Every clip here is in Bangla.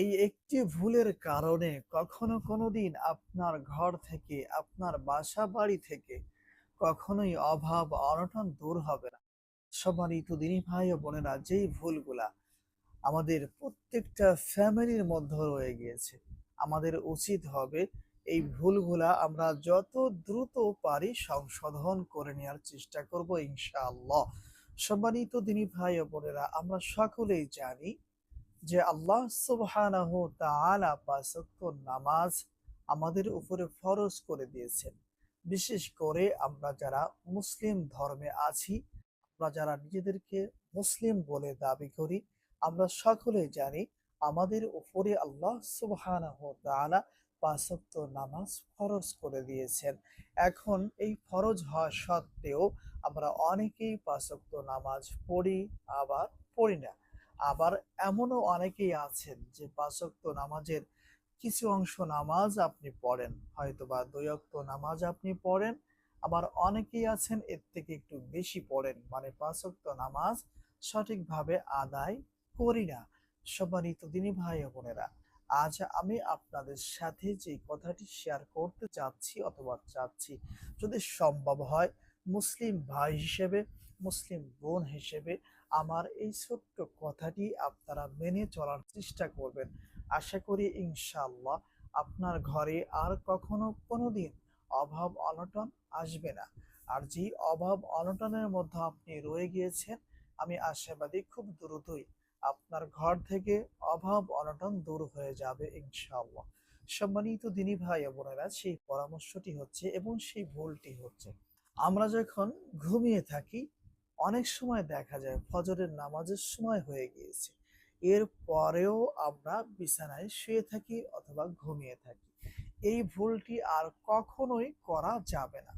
এই একটি ভুলের কারণে কখনো কোনোদিন আপনার ঘর থেকে, আপনার বাসা বাড়ি থেকে কখনোই অভাব, অনটন দূর হবে না। সম্মানিত দিনী ভাই ও বোনেরা, যেই ভুলগুলা আমাদের প্রত্যেকটা ফ্যামিলির মধ্যে রয়ে গিয়েছে, আমাদের উচিত হবে এই ভুলগুলা আমরা যত দ্রুত পারি সংশোধন করে নেওয়ার চেষ্টা করব ইনশাআল্লাহ। সম্মানিত দিনী ভাই ও বোনেরা, আমরা সকলেই জানি যে আল্লাহ সুবহানাহু নামাজ আমাদের উপরে ফরজ করে দিয়েছেন। বিশেষ করে আমরা যারা মুসলিম ধর্মে আছি, আমরা যারা নিজেদেরকে মুসলিম বলে দাবি করি, আমরা সকলেই জানি আমাদের উপরে আল্লাহ সুবহানাহু তাআলা পাঁচ ওয়াক্ত নামাজ ফরজ করে দিয়েছেন। এখন এই ফরজ হওয়া সত্ত্বেও আমরা অনেকেই পাঁচ ওয়াক্ত নামাজ পড়ি, আবার পড়ি না। আবার এমনও অনেকেই আছেন যে পাঁচ ওয়াক্ত নামাজের কিছু অংশ নামাজ আপনি পড়েন, হয়তোবা দুই ওয়াক্ত নামাজ আপনি পড়েন, আবার অনেকেই আছেন এর থেকে একটু বেশি পড়েন। মানে পাঁচ ওয়াক্ত নামাজ সঠিকভাবে আদায় করি না। সম্মানিত দিনী ভাই বোনেরা, আজ আমি আপনাদের সাথে যে কথাটি শেয়ার করতে চাচ্ছি অথবা চাচ্ছি যদি সম্ভব হয়, মুসলিম ভাই হিসেবে মুসলিম বোন হিসেবে আমার এই ছোট্ট কথাটি আপনারা মেনে চলার চেষ্টা করবেন। আশা করি ইনশাআল্লাহ আপনার ঘরে আর কখনো কোনোদিন অভাব অনটন আসবে না। আর যে অভাব অনটনের মধ্যে আপনি রয়ে গিয়েছেন, আমি আশাবাদী খুব দ্রুতই আপনার ঘর থেকে অভাব অনটন দূর হয়ে যাবে ইনশাআল্লাহ। সম্মানিত দিনী ভাই বোনেরা, সেই পরামর্শটি হচ্ছে এবং সেই ভুলটি হচ্ছে। আমরা যখন ঘুমিয়ে থাকি অনেক সময় দেখা যায় ফজরের নামাজের সময় হয়ে গিয়েছে। এর পরেও আমরা বিছানায় শুয়ে থাকি অথবা ঘুমিয়ে থাকি। এই ভুলটি আর কখনোই করা যাবে না।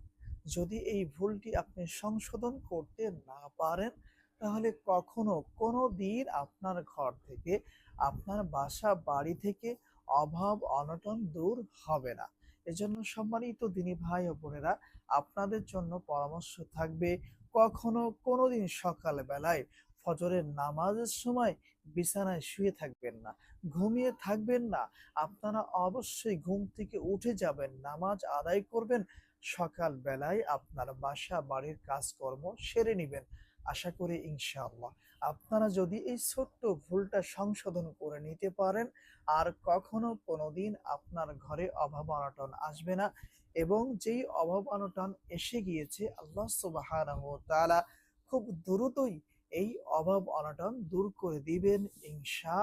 যদি এই ভুলটি আপনি সংশোধন করতে না পারেন, তাহলে কখনো কোনো দিন আপনার ঘর থেকে, আপনার বাসা বাড়ি থেকে অভাব, অনটন দূর হবে না। এজন্য সম্মানিত দিনী ভাই ও বোনেরা, আপনাদের জন্য পরামর্শ থাকবে কখনো কোনোদিন সকাল বেলায় ফজরের নামাজের সময় বিছানায় শুয়ে থাকবেন না, ঘুমিয়ে থাকবেন না। আপনারা অবশ্যই ঘুম থেকে উঠে যাবেন, নামাজ আদায় করবেন, সকাল বেলায় আপনার বাসা, বাড়ির কাজকর্ম সেরে নেবেন। আশা করি ইনশাআল্লাহ। আপনারা যদি এই ছোট্ট ভুলটা সংশোধন করে নিতে পারেন, আর কখনো কোনোদিন আপনার ঘরে অভাব অনটন আসবে না এবং যেই অভাব অনটন এসে গিয়েছে, আল্লাহ সুবহানাহু ওয়া তাআলা খুব দ্রুতই এই অভাব অনটন দূর করে দিবেন ইনশা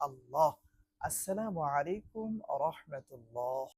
আল্লাহ আসসালামু আলাইকুম রহমতুল্লাহ।